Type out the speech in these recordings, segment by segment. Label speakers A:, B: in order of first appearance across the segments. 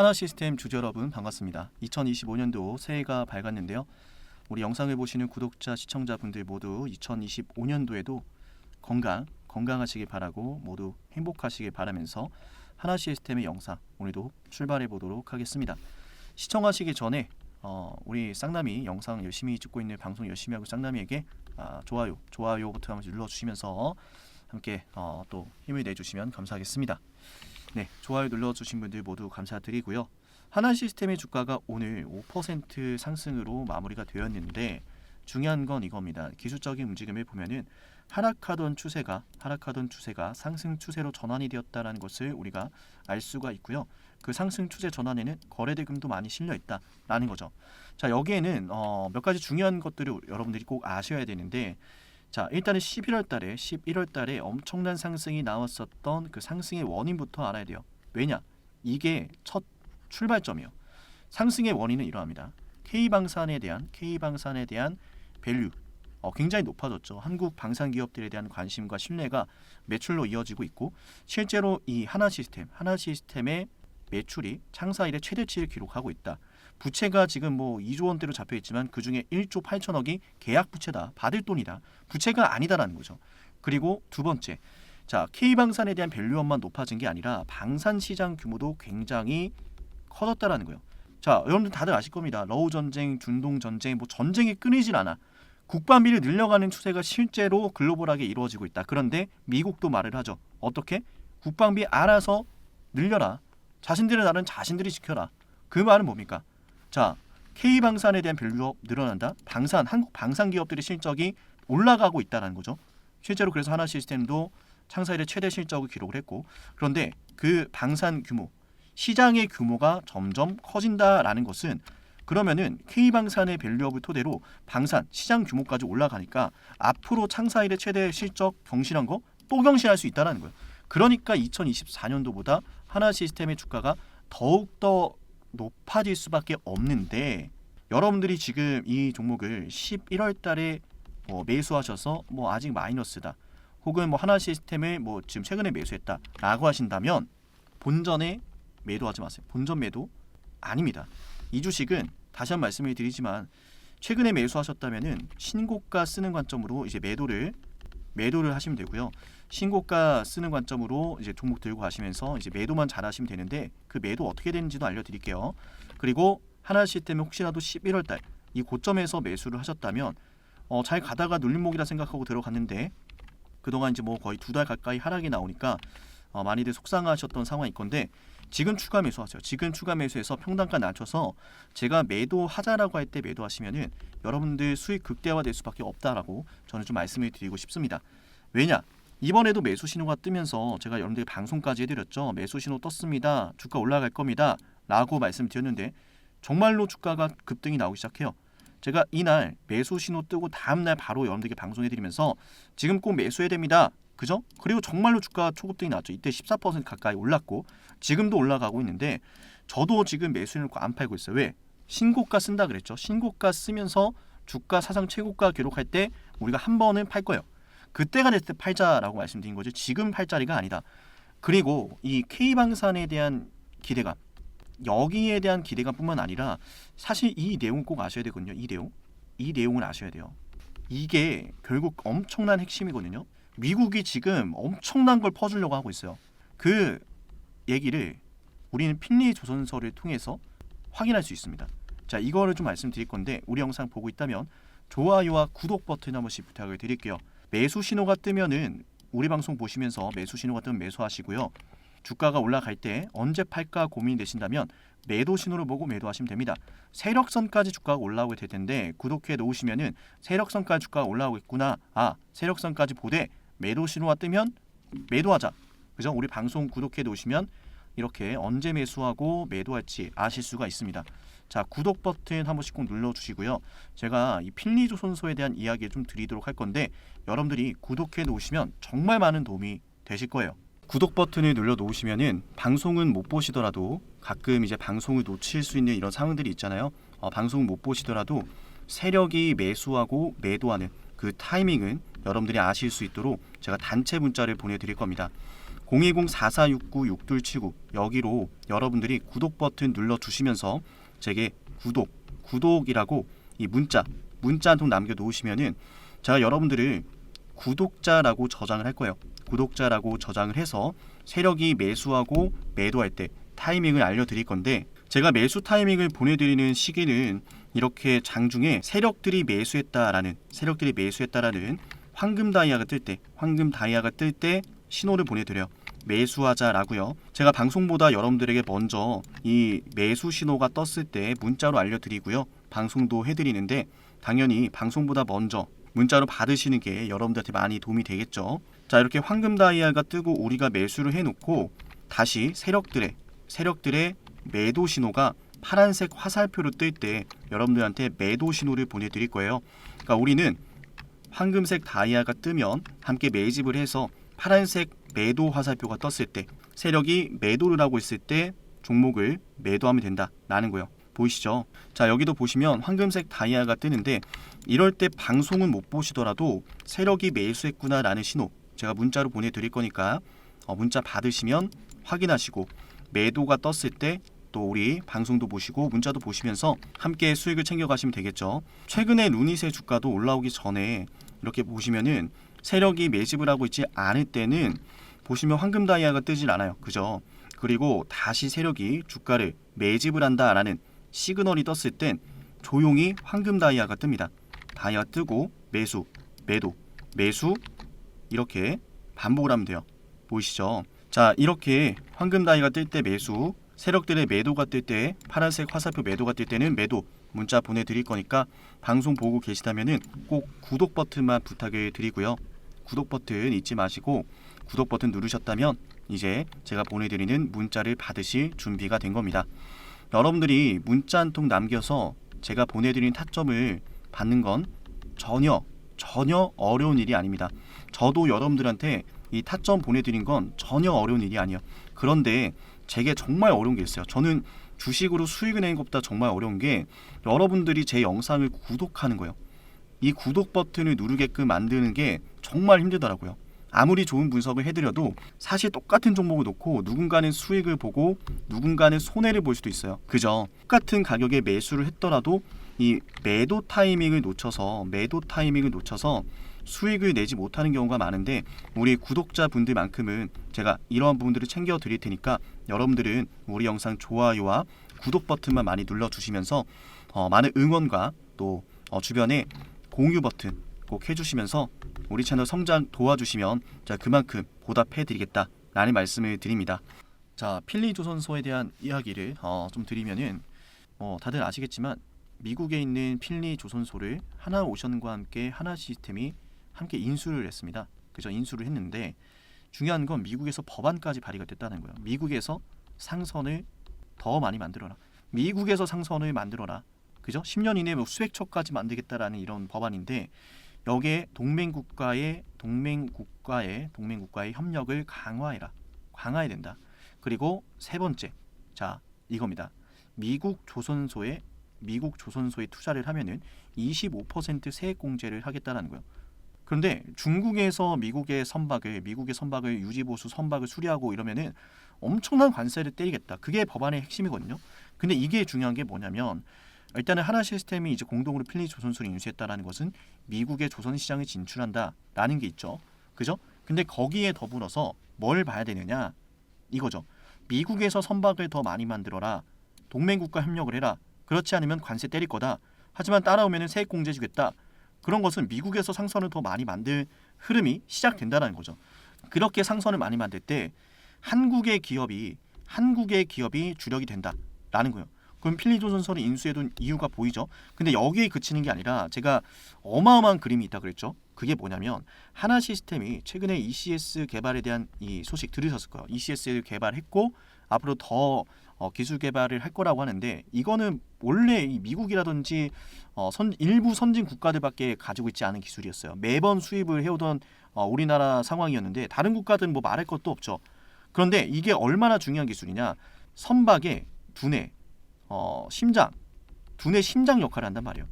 A: 하나 시스템 주주 여러분 반갑습니다. 2025년도 새해가 밝았는데요. 우리 영상을 보시는 구독자 시청자분들 모두 2025년도에도 건강 건강하시길 바라고 모두 행복하시길 바라면서 하나 시스템의 영상 오늘도 출발해 보도록 하겠습니다. 시청하시기 전에 어, 우리 쌍남이 영상 열심히 찍고 있는 방송 열심히 하고 쌍남이에게 아, 좋아요 좋아요 버튼 한번 눌러주시면서 함께 어, 또 힘을 내주시면 감사하겠습니다. 네, 좋아요 눌러주신 분들 모두 감사드리고요. 하나 시스템의 주가가 오늘 5% 상승으로 마무리가 되었는데 중요한 건 이겁니다. 기술적인 움직임을 보면은 하락하던 추세가 하락하던 추세가 상승 추세로 전환이 되었다라는 것을 우리가 알 수가 있고요. 그 상승 추세 전환에는 거래 대금도 많이 실려 있다라는 거죠. 자 여기에는 어, 몇 가지 중요한 것들을 여러분들이 꼭 아셔야 되는데 자 일단은 11월 달에 11월 달에 엄청난 상승이 나왔었던 그 상승의 원인부터 알아야 돼요. 왜냐 이게 첫 출발점이에요. 상승의 원인은 이러합니다. K 방산에 대한 K 방산에 대한 밸류 어, 굉장히 높아졌죠. 한국 방산 기업들에 대한 관심과 신뢰가 매출로 이어지고 있고 실제로 이 하나 시스템 하나 시스템의 매출이 창사 이래 최대치를 기록하고 있다. 부채가 지금 뭐 2조 원대로 잡혀 있지만 그 중에 1조 8천억이 계약 부채다. 받을 돈이다. 부채가 아니다라는 거죠. 그리고 두 번째. 자, K 방산에 대한 밸류업만 높아진 게 아니라 방산 시장 규모도 굉장히 커졌다라는 거예요. 자, 여러분들 다들 아실 겁니다. 러우 전쟁, 중동 전쟁, 뭐 전쟁이 끊이질 않아. 국방비를 늘려가는 추세가 실제로 글로벌하게 이루어지고 있다. 그런데 미국도 말을 하죠. 어떻게? 국방비 알아서 늘려라. 자신들의 나라는 자신들이 지켜라. 그 말은 뭡니까? 자, K 방산에 대한 밸류업 늘어난다. 방산 한국 방산 기업들의 실적이 올라가고 있다라는 거죠. 실제로 그래서 하나 시스템도 창사 이래 최대 실적을 기록을 했고 그런데 그 방산 규모 시장의 규모가 점점 커진다라는 것은 그러면은 K 방산의 밸류업을 토대로 방산 시장 규모까지 올라가니까 앞으로 창사 이래 최대 실적 경신한 거 또 경신할 수 있다라는 거예요. 그러니까 2024년도보다 하나 시스템의 주가가 더욱 더 높아질 수밖에 없는데 여러분들이 지금 이 종목을 11월 달에 뭐 매수하셔서 뭐 아직 마이너스다. 혹은 뭐 하나 시스템을 뭐 지금 최근에 매수했다라고 하신다면 본전에 매도하지 마세요. 본전 매도 아닙니다. 이 주식은 다시 한번 말씀을 드리지만 최근에 매수하셨다면은 신고가 쓰는 관점으로 이제 매도를 매도를 하시면 되고요. 신고가 쓰는 관점으로 이제 종목 들고 가시면서 이제 매도만 잘 하시면 되는데 그 매도 어떻게 되는지도 알려드릴게요. 그리고 하나 시스템에 혹시라도 11월 달 이 고점에서 매수를 하셨다면 어, 잘 가다가 눌림목이라 생각하고 들어갔는데 그동안 이제 뭐 거의 두 달 가까이 하락이 나오니까 어, 많이들 속상하셨던 상황일 건데 지금 추가 매수하세요. 지금 추가 매수해서 평단가 낮춰서 제가 매도하자라고 할 때 매도하시면은 여러분들 수익 극대화될 수밖에 없다라고 저는 좀 말씀을 드리고 싶습니다. 왜냐? 이번에도 매수 신호가 뜨면서 제가 여러분들 방송까지 해드렸죠. 매수 신호 떴습니다. 주가 올라갈 겁니다. 라고 말씀드렸는데 정말로 주가가 급등이 나오기 시작해요. 제가 이날 매수 신호 뜨고 다음날 바로 여러분들께 방송해드리면서 지금 꼭 매수해야 됩니다. 그죠? 그리고 정말로 주가 초급등이 나왔죠. 이때 14% 가까이 올랐고 지금도 올라가고 있는데 저도 지금 매수해놓고 안 팔고 있어요. 왜? 신고가 쓴다 그랬죠. 신고가 쓰면서 주가 사상 최고가 기록할 때 우리가 한 번은 팔 거예요. 그때가 됐을 때 팔자라고 말씀드린 거죠. 지금 팔 자리가 아니다. 그리고 이 K 방산에 대한 기대감 여기에 대한 기대감뿐만 아니라 사실 이 내용 꼭 아셔야 되거든요. 이 내용 이 내용을 아셔야 돼요. 이게 결국 엄청난 핵심이거든요. 미국이 지금 엄청난 걸 퍼주려고 하고 있어요. 그 얘기를 우리는 핀리 조선서를 통해서 확인할 수 있습니다. 자, 이거를 좀 말씀드릴 건데 우리 영상 보고 있다면 좋아요와 구독 버튼 한 번씩 부탁을 드릴게요. 매수 신호가 뜨면은 우리 방송 보시면서 매수 신호가 뜨면 매수하시고요. 주가가 올라갈 때 언제 팔까 고민이 되신다면 매도 신호를 보고 매도하시면 됩니다. 세력선까지 주가가 올라오게 될 텐데 구독해 놓으시면은 세력선까지 주가가 올라오고 있구나. 아, 세력선까지 보되 매도 신호가 뜨면 매도하자. 그죠? 우리 방송 구독해 놓으시면 이렇게 언제 매수하고 매도할지 아실 수가 있습니다. 자, 구독 버튼 한 번씩 꼭 눌러 주시고요. 제가 이 필리조선소에 대한 이야기 좀 드리도록 할 건데 여러분들이 구독해 놓으시면 정말 많은 도움이 되실 거예요. 구독 버튼을 눌러 놓으시면은 방송은 못 보시더라도 가끔 이제 방송을 놓칠 수 있는 이런 상황들이 있잖아요. 어, 방송을 못 보시더라도 세력이 매수하고 매도하는 그 타이밍은 여러분들이 아실 수 있도록 제가 단체 문자를 보내드릴 겁니다. 010-4469-6279 여기로 여러분들이 구독 버튼 눌러 주시면서 제게 구독, 구독이라고 이 문자, 문자 한 통 남겨 놓으시면은 제가 여러분들을 구독자라고 저장을 할 거예요. 구독자라고 저장을 해서 세력이 매수하고 매도할 때 타이밍을 알려드릴 건데 제가 매수 타이밍을 보내드리는 시기는 이렇게 장중에 세력들이 매수했다라는 세력들이 매수했다라는 황금 다이아가 뜰 때 황금 다이아가 뜰 때 신호를 보내드려요. 매수하자라고요. 제가 방송보다 여러분들에게 먼저 이 매수 신호가 떴을 때 문자로 알려드리고요. 방송도 해드리는데 당연히 방송보다 먼저 문자로 받으시는 게 여러분들한테 많이 도움이 되겠죠. 자 이렇게 황금 다이아가 뜨고 우리가 매수를 해놓고 다시 세력들의 세력들의 매도 신호가 파란색 화살표로 뜰 때 여러분들한테 매도 신호를 보내드릴 거예요. 그러니까 우리는 황금색 다이아가 뜨면 함께 매집을 해서 파란색 매도 화살표가 떴을 때 세력이 매도를 하고 있을 때 종목을 매도하면 된다라는 거예요. 보이시죠? 자 여기도 보시면 황금색 다이아가 뜨는데 이럴 때 방송은 못 보시더라도 세력이 매수했구나라는 신호 제가 문자로 보내드릴 거니까 어, 문자 받으시면 확인하시고 매도가 떴을 때 또 우리 방송도 보시고 문자도 보시면서 함께 수익을 챙겨가시면 되겠죠. 최근에 루닛의 주가도 올라오기 전에 이렇게 보시면은 세력이 매집을 하고 있지 않을 때는 보시면 황금 다이아가 뜨질 않아요. 그죠? 그리고 다시 세력이 주가를 매집을 한다라는 시그널이 떴을 땐 조용히 황금 다이아가 뜹니다. 다이아 뜨고 매수, 매도, 매수 이렇게 반복을 하면 돼요. 보이시죠? 자, 이렇게 황금 다이아가 뜰 때 매수, 세력들의 매도가 뜰 때 파란색 화살표 매도가 뜰 때는 매도 문자 보내드릴 거니까 방송 보고 계시다면은 꼭 구독 버튼만 부탁을 드리고요. 구독 버튼 잊지 마시고 구독 버튼 누르셨다면 이제 제가 보내드리는 문자를 받으실 준비가 된 겁니다. 여러분들이 문자 한 통 남겨서 제가 보내드린 타점을 받는 건 전혀 전혀 어려운 일이 아닙니다. 저도 여러분들한테 이 타점 보내드린 건 전혀 어려운 일이 아니에요. 그런데 제게 정말 어려운 게 있어요. 저는 주식으로 수익을 내는 것보다 정말 어려운 게 여러분들이 제 영상을 구독하는 거예요. 이 구독 버튼을 누르게끔 만드는 게 정말 힘들더라고요. 아무리 좋은 분석을 해드려도 사실 똑같은 종목을 놓고 누군가는 수익을 보고 누군가는 손해를 볼 수도 있어요. 그죠? 똑같은 가격에 매수를 했더라도 이 매도 타이밍을 놓쳐서 매도 타이밍을 놓쳐서 수익을 내지 못하는 경우가 많은데 우리 구독자분들만큼은 제가 이러한 부분들을 챙겨 드릴 테니까 여러분들은 우리 영상 좋아요와 구독 버튼만 많이 눌러 주시면서 어, 많은 응원과 또 어, 주변에 공유 버튼 꼭 해주시면서 우리 채널 성장 도와주시면 제가 그만큼 보답해 드리겠다 라는 말씀을 드립니다. 자 필리 조선소에 대한 이야기를 어, 좀 드리면은 어, 다들 아시겠지만 미국에 있는 필리 조선소를 하나 오션과 함께 하나 시스템이 함께 인수를 했습니다. 그죠? 인수를 했는데 중요한 건 미국에서 법안까지 발의가 됐다는 거예요. 미국에서 상선을 더 많이 만들어라. 미국에서 상선을 만들어라. 그죠? 10년 이내에 뭐 수백 척까지 만들겠다라는 이런 법안인데 여기에 동맹국가의 동맹국가의 동맹국가의 협력을 강화해라. 강화해야 된다. 그리고 세 번째. 자, 이겁니다. 미국 조선소에 미국 조선소에 투자를 하면은 25% 세액 공제를 하겠다라는 거예요. 그런데 중국에서 미국의 선박을 미국의 선박을 유지보수 선박을 수리하고 이러면은 엄청난 관세를 때리겠다. 그게 법안의 핵심이거든요. 근데 이게 중요한 게 뭐냐면 일단은 하나 시스템이 이제 공동으로 필리 조선소를 인수했다라는 것은 미국의 조선 시장에 진출한다라는 게 있죠. 그죠? 근데 거기에 더불어서 뭘 봐야 되느냐? 이거죠. 미국에서 선박을 더 많이 만들어라. 동맹국가 협력을 해라. 그렇지 않으면 관세 때릴 거다. 하지만 따라오면은 세액 공제 주겠다. 그런 것은 미국에서 상선을 더 많이 만들 흐름이 시작된다는 거죠. 그렇게 상선을 많이 만들 때 한국의 기업이 한국의 기업이 주력이 된다라는 거예요. 그럼 필리조선소를 인수해둔 이유가 보이죠. 근데 여기에 그치는 게 아니라 제가 어마어마한 그림이 있다 그랬죠. 그게 뭐냐면 하나 시스템이 최근에 ECS 개발에 대한 이 소식 들으셨을 거예요. ECS를 개발했고 앞으로 더 어, 기술 개발을 할 거라고 하는데 이거는 원래 이 미국이라든지 어, 선, 일부 선진 국가들밖에 가지고 있지 않은 기술이었어요. 매번 수입을 해오던 어, 우리나라 상황이었는데 다른 국가들은 뭐 말할 것도 없죠. 그런데 이게 얼마나 중요한 기술이냐? 선박의 두뇌, 어, 심장, 두뇌 심장 역할을 한단 말이에요.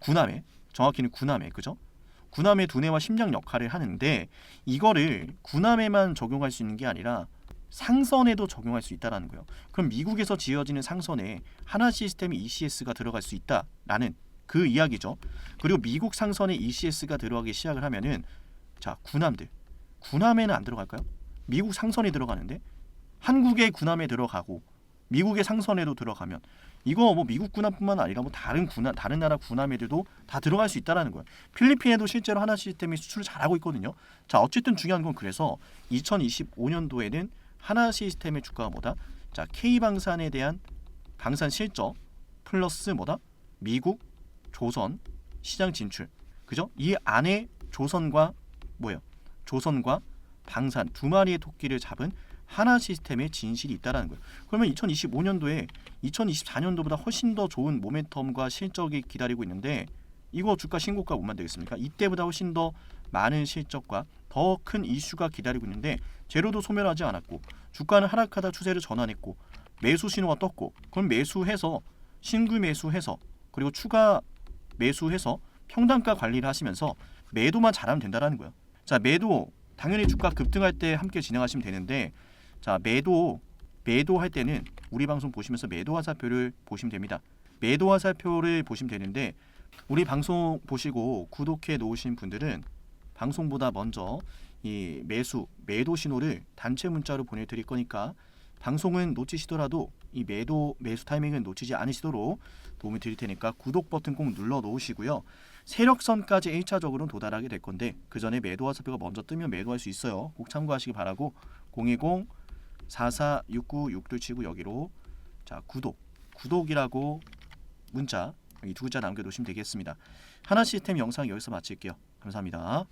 A: 구남에 정확히는 구남에 그죠? 군함의 두뇌와 심장 역할을 하는데 이거를 군함에만 적용할 수 있는 게 아니라 상선에도 적용할 수 있다라는 거예요. 그럼 미국에서 지어지는 상선에 하나 시스템 ECS가 들어갈 수 있다라는 그 이야기죠. 그리고 미국 상선에 ECS가 들어가기 시작을 하면은 자 군함들 군함에는 안 들어갈까요? 미국 상선에 들어가는데 한국의 군함에 들어가고 미국의 상선에도 들어가면 이거 뭐 미국 군함뿐만 아니라 뭐 다른 군함 다른 나라 군함에도 다 들어갈 수 있다라는 거예요. 필리핀에도 실제로 하나 시스템이 수출을 잘하고 있거든요. 자 어쨌든 중요한 건 그래서 2025년도에는 하나 시스템의 주가가 뭐다? 자 K 방산에 대한 방산 실적 플러스 뭐다? 미국 조선 시장 진출 그죠? 이 안에 조선과 뭐예요? 조선과 방산 두 마리의 토끼를 잡은 하나 시스템의 진실이 있다라는 거예요. 그러면 2025년도에 2024년도보다 훨씬 더 좋은 모멘텀과 실적이 기다리고 있는데 이거 주가 신고가 못 만들겠습니까? 이때보다 훨씬 더 많은 실적과 더 큰 이슈가 기다리고 있는데 제로도 소멸하지 않았고 주가는 하락하다 추세를 전환했고 매수 신호가 떴고 그럼 매수해서 신규 매수해서 그리고 추가 매수해서 평단가 관리를 하시면서 매도만 잘하면 된다라는 거예요. 자 매도 당연히 주가 급등할 때 함께 진행하시면 되는데 자 매도 매도할 때는 우리 방송 보시면서 매도 화살표를 보시면 됩니다. 매도 화살표를 보시면 되는데 우리 방송 보시고 구독해 놓으신 분들은 방송보다 먼저 이 매수 매도 신호를 단체 문자로 보내드릴 거니까 방송은 놓치시더라도 이 매도 매수 타이밍은 놓치지 않으시도록 도움을 드릴 테니까 구독 버튼 꼭 눌러 놓으시고요. 세력선까지 1차적으로는 도달하게 될 건데 그 전에 매도 화살표가 먼저 뜨면 매도할 수 있어요. 꼭 참고하시기 바라고 010 4469 여기로 자 구독 구독이라고 문자 이두 글자 남겨놓으시면 되겠습니다. 하나 시스템 영상 여기서 마칠게요. 감사합니다.